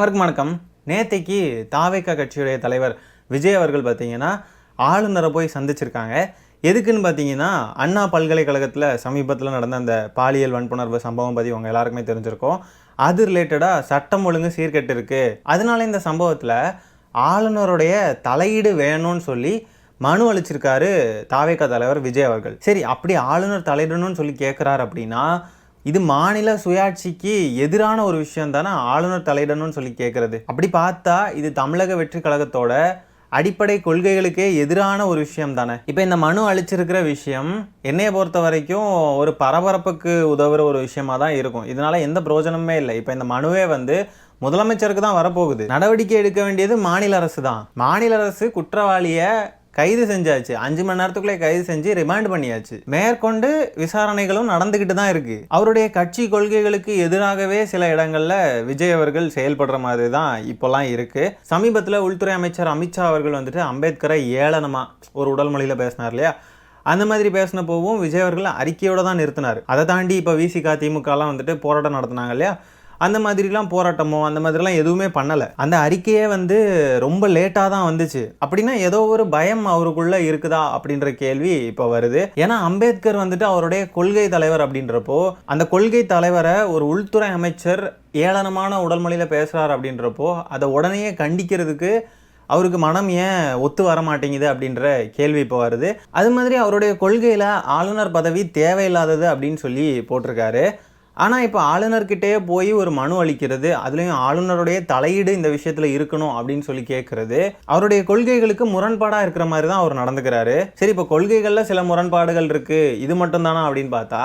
அனைவருக்கும் வணக்கம். நேத்தைக்கு தாவேக்கா கட்சியுடைய தலைவர் விஜய் அவர்கள் பார்த்தீங்கன்னா ஆளுநரை போய் சந்திச்சிருக்காங்க. எதுக்குன்னு பார்த்தீங்கன்னா அண்ணா பல்கலைக்கழகத்தில் சமீபத்தில் நடந்த அந்த பாலியல் வன்புணர்வு சம்பவம் பற்றி உங்கள் எல்லாருக்குமே தெரிஞ்சிருக்கோம். அது ரிலேட்டடாக சட்டம் ஒழுங்கு சீர்கெட்டு இருக்குது அதனால இந்த சம்பவத்தில் ஆளுநருடைய தலையீடு வேணும்னு சொல்லி மனு அளிச்சிருக்காரு தாவேக்கா தலைவர் விஜய் அவர்கள். சரி அப்படி ஆளுநர் தலையிடணும்னு சொல்லி கேட்குறாரு அப்படின்னா இது மாநில சுயாட்சிக்கு எதிரான ஒரு விஷயம் தானே ஆளுநர் தலையிடணும்னு சொல்லி கேட்குறது அப்படி பார்த்தா இது தமிழக வெற்றி கழகத்தோட அடிப்படை கொள்கைகளுக்கே எதிரான ஒரு விஷயம் தானே. இப்போ இந்த மனு அழிச்சிருக்கிற விஷயம் என்னையை பொறுத்த வரைக்கும் ஒரு பரபரப்புக்கு உதவுற ஒரு விஷயமா தான் இருக்கும். இதனால எந்த பிரயோஜனமே இல்லை. இப்போ இந்த மனுவே வந்து முதலமைச்சருக்கு தான் வரப்போகுது. நடவடிக்கை எடுக்க வேண்டியது மாநில அரசு தான். மாநில அரசு குற்றவாளியை கைது செஞ்சாச்சு. அஞ்சு மணி நேரத்துக்குள்ளே கைது செஞ்சு ரிமாண்ட் பண்ணியாச்சு. மேற்கொண்டு விசாரணைகளும் நடந்துக்கிட்டு தான் இருக்கு. அவருடைய கட்சி கொள்கைகளுக்கு எதிராகவே சில இடங்கள்ல விஜய் அவர்கள் செயல்படுற மாதிரி தான் இப்போல்லாம் இருக்கு. சமீபத்தில் உள்துறை அமைச்சர் அமித்ஷா அவர்கள் வந்துட்டு அம்பேத்கரை ஏளனமா ஒரு உடல் மொழியில பேசினார் இல்லையா? அந்த மாதிரி பேசினப்போவும் விஜய் அவர்கள் அறிக்கையோட தான் நிறுத்தினார். அதை தாண்டி இப்போ விசிகா திமுகலாம் வந்துட்டு போராட்டம் நடத்தினாங்க இல்லையா? அந்த மாதிரிலாம் போராட்டமோ அந்த மாதிரிலாம் எதுவுமே பண்ணலை. அந்த அறிக்கையே வந்து ரொம்ப லேட்டாக தான் வந்துச்சு. அப்படின்னா ஏதோ ஒரு பயம் அவருக்குள்ளே இருக்குதா அப்படின்ற கேள்வி இப்போ வருது. ஏன்னா அம்பேத்கர் வந்துட்டு அவருடைய கொள்கை தலைவர் அப்படின்றப்போ அந்த கொள்கை தலைவரை ஒரு உள்துறை அமைச்சர் ஏளனமான உடல்மொழியில் பேசுகிறார் அப்படின்றப்போ அதை உடனே கண்டிக்கிறதுக்கு அவருக்கு மனம் ஏன் ஒத்து வர மாட்டேங்குது அப்படின்ற கேள்வி இப்போ வருது. அது மாதிரி அவருடைய கொள்கையில் ஆளுநர் பதவி தேவையில்லாதது அப்படின்னு சொல்லி போட்டிருக்காரு. ஆனால் இப்போ ஆளுநர்கிட்டே போய் ஒரு மனு அளிக்கிறது அதுலேயும் ஆளுநருடைய தலையீடு இந்த விஷயத்தில் இருக்கணும் அப்படின்னு சொல்லி கேட்கறது அவருடைய கொள்கைகளுக்கு முரண்பாடாக இருக்கிற மாதிரி தான் அவர் நடந்துக்கிறாரு. சரி இப்போ கொள்கைகளில் சில முரண்பாடுகள் இருக்குது இது மட்டும் தானா அப்படின்னு பார்த்தா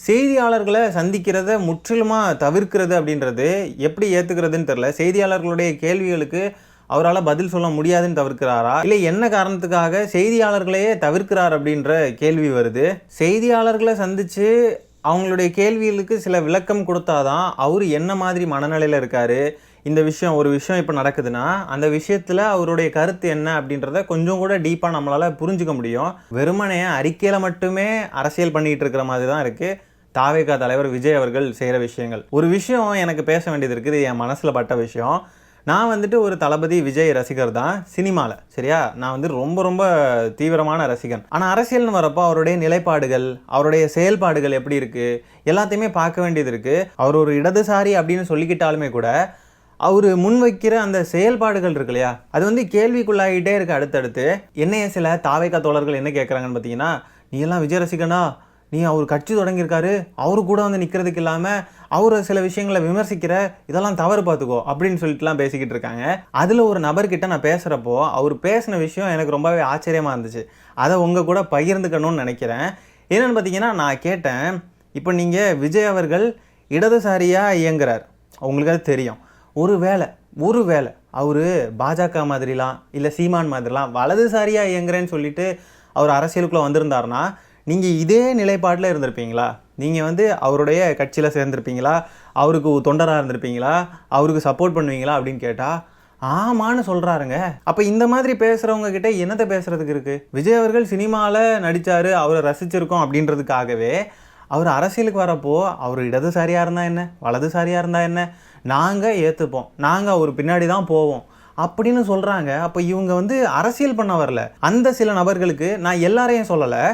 செய்தியாளர்களை சந்திக்கிறத முற்றிலுமாக தவிர்க்கிறது அப்படின்றது எப்படி ஏற்றுக்கிறதுன்னு தெரில செய்தியாளர்களுடைய கேள்விகளுக்கு அவரால் பதில் சொல்ல முடியாதுன்னு தவிர்க்கிறாரா? இல்லை என்ன காரணத்துக்காக செய்தியாளர்களையே தவிர்க்கிறார் அப்படின்ற கேள்வி வருது. செய்தியாளர்களை சந்தித்து அவங்களுடைய கேள்விகளுக்கு சில விளக்கம் கொடுத்தாதான் அவர் என்ன மாதிரி மனநிலையில் இருக்கார்? இந்த விஷயம் ஒரு விஷயம் இப்போ நடக்குதுன்னா அந்த விஷயத்தில் அவருடைய கருத்து என்ன அப்படின்றத கொஞ்சம் கூட டீப்பாக நம்மளால் புரிஞ்சுக்க முடியும். வெறுமனே அறிக்கையில் மட்டுமே அரசியல் பண்ணிகிட்டு இருக்கிற மாதிரி தான் இருக்குது தாவேகா தலைவர் விஜய் அவர்கள் செய்கிற விஷயங்கள். ஒரு விஷயம் எனக்கு பேச வேண்டியது இருக்குது என் மனசில் பட்ட விஷயம். நான் வந்துட்டு ஒரு தளபதி விஜய் ரசிகர் தான் சினிமாவில் சரியா? நான் வந்து ரொம்ப ரொம்ப தீவிரமான ரசிகன். ஆனால் அரசியல்னு வரப்போ அவருடைய நிலைப்பாடுகள் அவருடைய செயல்பாடுகள் எப்படி இருக்குது எல்லாத்தையுமே பார்க்க வேண்டியது இருக்குது அவர் ஒரு இடதுசாரி அப்படின்னு சொல்லிக்கிட்டாலுமே கூட அவர் முன்வைக்கிற அந்த செயல்பாடுகள் இருக்கு இல்லையா? அது வந்து கேள்விக்குள்ளாகிட்டே இருக்குது அடுத்தடுத்து. என்னைய சில தாவைக்கா தோழர்கள் என்ன கேட்குறாங்கன்னு பார்த்தீங்கன்னா நீ எல்லாம் விஜய் ரசிகனா? நீ அவர் கட்சி தொடங்கியிருக்காரு அவரு கூட வந்து நிற்கிறதுக்கு இல்லாமல் அவர் சில விஷயங்களை விமர்சிக்கிற இதெல்லாம் தவறு பார்த்துக்கோ அப்படின்னு சொல்லிட்டுலாம் பேசிக்கிட்டு இருக்காங்க. அதில் ஒரு நபர்கிட்ட நான் பேசுகிறப்போ அவர் பேசின விஷயம் எனக்கு ரொம்பவே ஆச்சரியமாக இருந்துச்சு. அதை உங்கள் கூட பகிர்ந்துக்கணும்னு நினைக்கிறேன். என்னென்னு பார்த்தீங்கன்னா நான் கேட்டேன் இப்போ நீங்கள் விஜய் அவர்கள் இடதுசாரியாக இயங்குறார். உங்களுக்கு அது தெரியும். ஒரு வேளை ஒரு வேளை அவர் பாஜக மாதிரிலாம் இல்லை சீமான் மாதிரிலாம் வலதுசாரியாக இயங்குறேன்னு சொல்லிட்டு அவர் அரசியலுக்குள்ளே வந்திருந்தாருன்னா நீங்கள் இதே நிலைப்பாட்டில் இருந்திருப்பீங்களா? நீங்கள் வந்து அவருடைய கட்சியில் சேர்ந்துருப்பீங்களா? அவருக்கு தொண்டராக இருந்திருப்பீங்களா? அவருக்கு சப்போர்ட் பண்ணுவீங்களா? அப்படின்னு கேட்டால் ஆமான்னு சொல்கிறாருங்க அப்போ இந்த மாதிரி பேசுகிறவங்க கிட்ட என்னத்தை பேசுகிறதுக்கு இருக்குது விஜய் அவர்கள் சினிமாவில் நடித்தார் அவரை ரசிச்சிருக்கோம் அப்படின்றதுக்காகவே அவர் அரசியலுக்கு வரப்போ அவர் இடதுசாரியாக இருந்தால் என்ன? வலதுசாரியாக இருந்தால் என்ன? நாங்கள் ஏற்றுப்போம் நாங்கள் அவர் பின்னாடி தான் போவோம். அப்படின்னு சொல்கிறாங்க அப்போ இவங்க வந்து அரசியல் பண்ண வரல. அந்த சில நபர்களுக்கு நான் எல்லாரையும் சொல்லலை.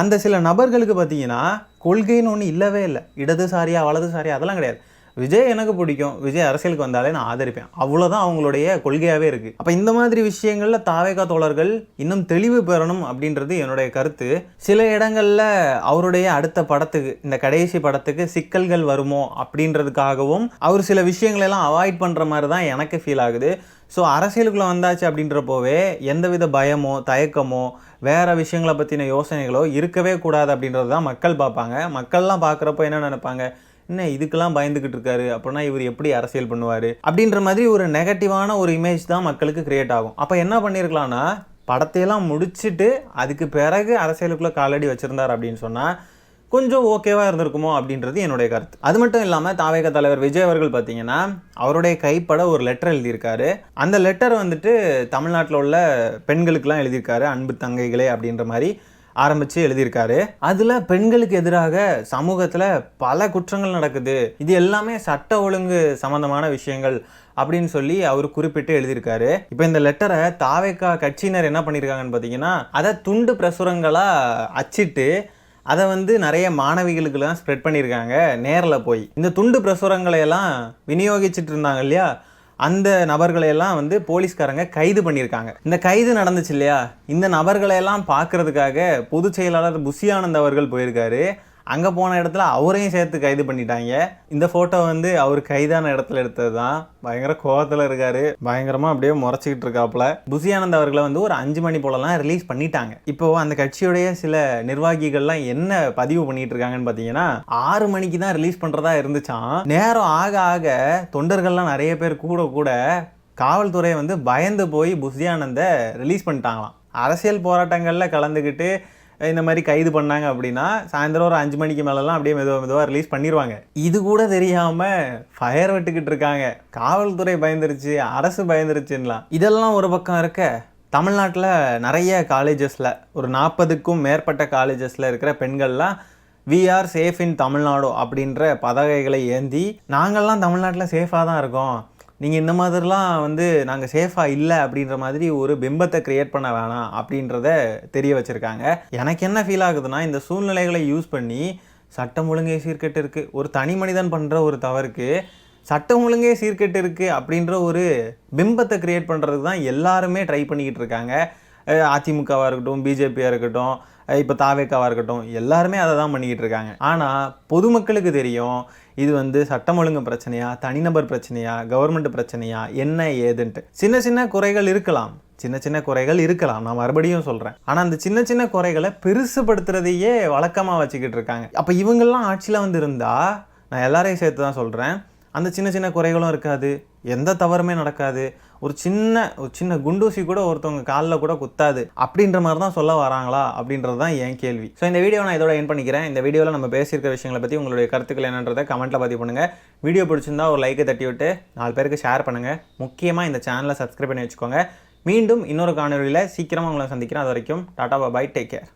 அந்த சில நபர்களுக்கு பார்த்தீங்கன்னா கொள்கைன்னு ஒன்று இல்லவே இல்லை. இடதுசாரியா வலதுசாரியா அதெல்லாம் கிடையாது. விஜய் எனக்கு பிடிக்கும். விஜய் அரசியலுக்கு வந்தாலே நான் ஆதரிப்பேன். அவ்வளோதான் அவங்களுடைய கொள்கையாகவே இருக்குது அப்போ இந்த மாதிரி விஷயங்களில் தாவேகா தோழர்கள் இன்னும் தெளிவு பெறணும் அப்படின்றது என்னுடைய கருத்து. சில இடங்களில் அவருடைய அடுத்த படத்துக்கு இந்த கடைசி படத்துக்கு சிக்கல்கள் வருமோ அப்படின்றதுக்காகவும் அவர் சில விஷயங்களெல்லாம் அவாய்ட் பண்ணுற மாதிரி தான் எனக்கு ஃபீல் ஆகுது. ஸோ அரசியலுக்குள்ளே வந்தாச்சு அப்படின்றப்போவே எந்தவித பயமோ தயக்கமோ வேறு விஷயங்களை பற்றின யோசனைகளோ இருக்கவே கூடாது அப்படின்றது தான் மக்கள் பார்ப்பாங்க. மக்கள்லாம் பார்க்குறப்போ என்ன நினைப்பாங்க? என்ன இதுக்கெல்லாம் பயந்துக்கிட்டு இருக்காரு? அப்படின்னா இவர் எப்படி அரசியல் பண்ணுவார்? அப்படின்ற மாதிரி ஒரு நெகட்டிவான ஒரு இமேஜ் தான் மக்களுக்கு கிரியேட் ஆகும். அப்போ என்ன பண்ணியிருக்கலாம்னா படத்தையெல்லாம் முடிச்சுட்டு அதுக்கு பிறகு அரசியலுக்குள்ளே காலடி வச்சுருந்தார் அப்படின்னு சொன்னால் கொஞ்சம் ஓகேவாக இருந்திருக்குமோ அப்படின்றது என்னுடைய கருத்து. அது மட்டும் இல்லாமல் தாவேக தலைவர் விஜய் அவர்கள் பார்த்தீங்கன்னா அவருடைய கைப்பட ஒரு லெட்டர் எழுதியிருக்காரு. அந்த லெட்டர் வந்துட்டு தமிழ்நாட்டில் உள்ள பெண்களுக்கெல்லாம் எழுதியிருக்காரு. அன்பு தங்கைகளே அப்படின்ற மாதிரி ஆரம்பித்து எழுதியிருக்காரு. அதில் பெண்களுக்கு எதிராக சமூகத்தில் பல குற்றங்கள் நடக்குது. இது எல்லாமே சட்ட ஒழுங்கு சம்பந்தமான விஷயங்கள் அப்படின்னு சொல்லி அவர் குறிப்பிட்டு எழுதியிருக்காரு. இப்போ இந்த லெட்டரை தாவேக்கா கட்சியினர் என்ன பண்ணியிருக்காங்கன்னு பார்த்தீங்கன்னா அதை துண்டு பிரசுரங்களாக அச்சிட்டு அதை வந்து நிறைய மாணவிகளுக்கெல்லாம் ஸ்ப்ரெட் பண்ணியிருக்காங்க நேரில் போய். இந்த துண்டு பிரசுரங்களை எல்லாம் விநியோகிச்சுட்டு இருந்தாங்க இல்லையா? அந்த நபர்களையெல்லாம் வந்து போலீஸ்காரங்க கைது பண்ணியிருக்காங்க. இந்த கைது நடந்துச்சு இல்லையா? இந்த நபர்களை எல்லாம் பார்க்கறதுக்காக பொதுச் செயலாளர் புஷியானந்த் அவர்கள் போயிருக்காரு. அங்கே போன இடத்துல அவரையும் சேர்த்து கைது பண்ணிட்டாங்க. இந்த ஃபோட்டோ வந்து அவர் கைதான இடத்துல எடுத்தது தான் பயங்கர கோவத்தில் இருக்கார். பயங்கரமாக அப்படியே முறைச்சிக்கிட்டு இருக்காப்புல. புசியானந்த் அவர்களை வந்து ஒரு அஞ்சு மணி போலலாம் ரிலீஸ் பண்ணிட்டாங்க. இப்போ அந்த கட்சியுடைய சில நிர்வாகிகள்லாம் என்ன பதிவு பண்ணிட்டு இருக்காங்கன்னு பார்த்தீங்கன்னா ஆறு மணிக்கு தான் ரிலீஸ் பண்ணுறதா இருந்துச்சான் நேரம் ஆக ஆக தொண்டர்கள்லாம் நிறைய பேர் கூட கூட காவல்துறை வந்து பயந்து போய் புசியானந்தை ரிலீஸ் பண்ணிட்டாங்களாம். அரசியல் போராட்டங்களில் கலந்துக்கிட்டு இந்த மாதிரி கைது பண்ணாங்க அப்படின்னா சாயந்தரம் ஒரு அஞ்சு மணிக்கு மேலெல்லாம் அப்படியே மெதுவாக மெதுவாக ரிலீஸ் பண்ணிடுவாங்க இது கூட தெரியாமல் ஃபயர் விட்டுக்கிட்டு இருக்காங்க. காவல்துறை பயந்துருச்சு அரசு பயந்துருச்சுன்னலாம். இதெல்லாம் ஒரு பக்கம் இருக்க தமிழ்நாட்டில் நிறைய காலேஜஸில் ஒரு நாற்பதுக்கும் மேற்பட்ட காலேஜஸில் இருக்கிற பெண்கள்லாம் we are safe in Tamil Nadu அப்படின்ற பதகைகளை ஏந்தி நாங்கள்லாம் தமிழ்நாட்டில் சேஃபாக தான் இருக்கோம். நீங்கள் இந்த மாதிரிலாம் வந்து நாங்கள் சேஃபாக இல்லை அப்படின்ற மாதிரி ஒரு பிம்பத்தை க்ரியேட் பண்ண வேணாம் அப்படின்றத தெரிய வச்சுருக்காங்க. எனக்கு என்ன ஃபீல் ஆகுதுன்னா இந்த சூழ்நிலைகளை யூஸ் பண்ணி சட்டம் ஒழுங்கே சீர்கெட்டு இருக்குது ஒரு தனி மனிதன் பண்ணுற ஒரு தவறுக்கு சட்டம் ஒழுங்கே சீர்கெட்டு இருக்குது அப்படின்ற ஒரு பிம்பத்தை க்ரியேட் பண்ணுறதுக்கு தான் எல்லாருமே ட்ரை பண்ணிக்கிட்டு இருக்காங்க. அதிமுகவாக இருக்கட்டும் பிஜேபியாக இருக்கட்டும் இப்போ தாவேக்காவாக இருக்கட்டும் எல்லாருமே அதை தான் பண்ணிக்கிட்டு இருக்காங்க. ஆனால் பொதுமக்களுக்கு தெரியும் இது வந்து சட்டம் ஒழுங்கு பிரச்சனையா தனிநபர் பிரச்சனையா கவர்மெண்ட் பிரச்சனையா என்ன ஏதுன்ட்டு. சின்ன சின்ன குறைகள் இருக்கலாம். சின்ன சின்ன குறைகள் இருக்கலாம். நான் மறுபடியும் சொல்கிறேன் ஆனால் அந்த சின்ன சின்ன குறைகளை பெருசுபடுத்துறதையே வழக்கமாக வச்சுக்கிட்டு இருக்காங்க. அப்போ இவங்கெல்லாம் ஆட்சியில் வந்து இருந்தால் நான் எல்லாரையும் சேர்த்து தான் சொல்கிறேன் அந்த சின்ன சின்ன குறைகளும் இருக்காது. எந்த தவறுமே நடக்காது. ஒரு சின்ன ஒரு சின்ன குண்டூசி கூட ஒருத்தவங்க காலில் கூட குத்தாது. அப்படின்ற மாதிரி தான் சொல்ல வராங்களா? அப்படின்றது தான் என் கேள்வி. ஸோ இந்த வீடியோ நான் இதோட என் பண்ணிக்கிறேன். இந்த வீடியோவில் நம்ம பேசியிருக்கிற விஷயங்களை பற்றி உங்களுடைய கருத்துக்கள் என்னன்றதை கமெண்ட்டில் பதிவு பண்ணுங்கள் வீடியோ பிடிச்சிருந்தா ஒரு லைக்கை தட்டி விட்டு நாலு பேருக்கு ஷேர் பண்ணுங்கள் முக்கியமாக இந்த சேனலை சப்ஸ்கிரைப் பண்ணி வச்சுக்கோங்க. மீண்டும் இன்னொரு காணொலியில் சீக்கிரமாக உங்களை சந்திக்கிறேன். அது வரைக்கும் டாடா பாய் டேக் கேர்